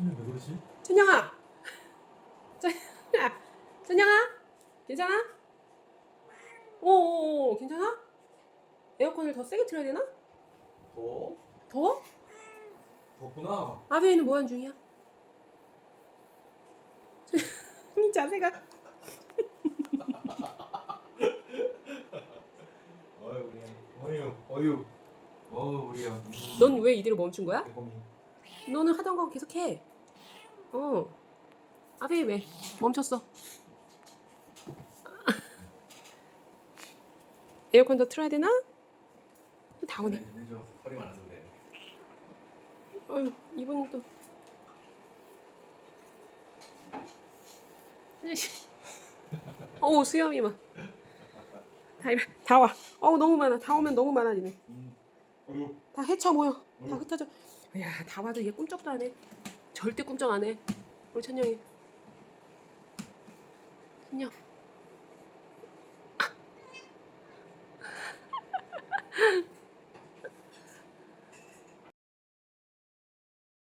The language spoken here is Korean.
천년 왜 그러지? 천영아! 천영아! 천영아! 괜찮아? 오오오 괜찮아? 에어컨을 더 세게 틀어야 되나? 더? 더워? 덥구나. 아베이는 뭐 하는 중이야? 이 자세가 어유 우리 어유 어유 어 우리야. 넌왜 이대로 멈춘 거야? 대범이. 너는 하던 거 계속 해. 어. 아베이 왜 멈췄어? 에어컨 더 틀어야 되나? 다 오네. 좀안 좋네. 어휴, 이분은 또. 어우, 수염이 막. 다, 이래- 다 와. 어우, 너무 많아. 다 오면 너무 많아지네. 음. 다 헤쳐 모여. 다. 흩어져. 야, 다 와도 얘 꿈쩍도 안 해. 절대 꿈쩍 안 해. 우리 천영이. 천영.